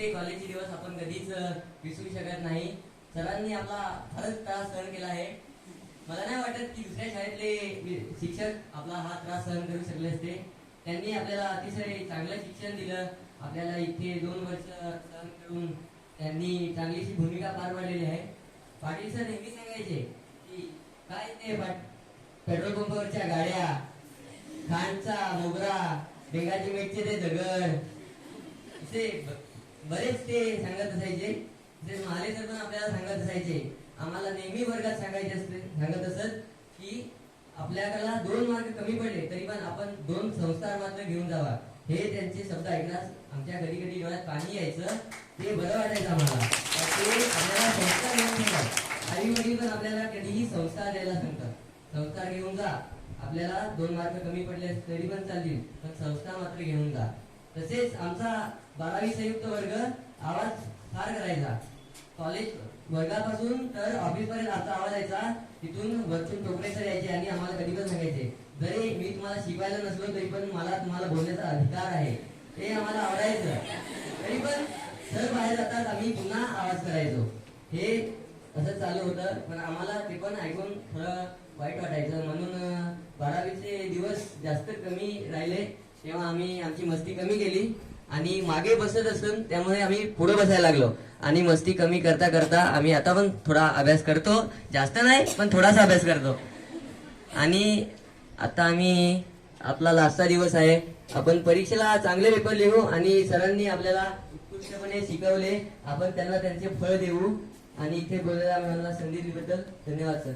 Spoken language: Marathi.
असे कॉलेजचे दिवस आपण कधीच विसरू शकत नाही. सरांनी आपला फारच त्रास सहन केला आहे. मला नाही वाटत की दुसऱ्या शाळेतले शिक्षक आपला हा त्रास सहन करू शकले असते. त्यांनी आपल्याला अतिशय चांगलं शिक्षण दिलं. आपल्याला इथे दोन वर्ष सहन करून त्यांनी चांगलीशी भूमिका पार पाडलेली आहे. पाटील सर नेहमी सांगायचे की काय ते पेट्रोल पंपावरच्या गाड्या खांडचा मोगरा बेगाची मेटचे ते दगड असे बरेच ते सांगत असायचे. ते महाले सर पण आपल्याला सांगत असायचे. आम्हाला नेहमी वर्गात सांगायचे असते सांगत असत की आपल्याला दोन मार्क कमी पडले तरी पण आपण दोन संस्कार मात्र घेऊन जावा. हे त्यांचे शब्द ऐकण्यास आमच्या कधी कधी डोळ्यात पाणी यायचं ते बरं वाटायचं आम्हाला. ते आपल्याला संस्कार घेऊन सांगतात. आई वडील पण आपल्याला कधीही संस्कार द्यायला सांगतात. संस्कार घेऊन जा. आपल्याला दोन मार्क कमी पडले तरी पण चालतील पण संस्कार मात्र घेऊन जा. तसेच आमचा बारावी संयुक्त वर्ग आवाज फार करायचा. कॉलेज वर्गापासून तर ऑफिस पर्यंत आमचा आवाज यायचा. तिथून वरतून टोकरे सर यायचे आणि आम्हाला कधी पण सांगायचे. जरी मी तुम्हाला शिकवायला नसलो तरी पण मला तुम्हाला बोलण्याचा अधिकार आहे. ते आम्हाला आवडायचं. तरी पण सर बाहेर जातात आम्ही पुन्हा आवाज करायचो. हे असं चालू होतं. पण आम्हाला ते पण ऐकून थोडं वाईट वाटायचं. म्हणून बारावीचे दिवस जास्त कमी राहिले. तेव्हा आम्ही आमची मस्ती कमी केली आणि मागे बसत असून त्यामुळे आम्ही पुढे बसायला लागलो. आणि मस्ती कमी करता करता आम्ही आता पण थोडा अभ्यास करतो. जास्त नाही पण थोडासा अभ्यास करतो. आणि आता आम्ही आपला लास्टचा दिवस आहे. आपण परीक्षेला चांगले पेपर लिहू आणि सरांनी आपल्याला उत्कृष्टपणे शिकवले. आपण त्यांना त्यांचे फळ देऊ. आणि इथे बोलायला मिळाला संधीबद्दल धन्यवाद सर.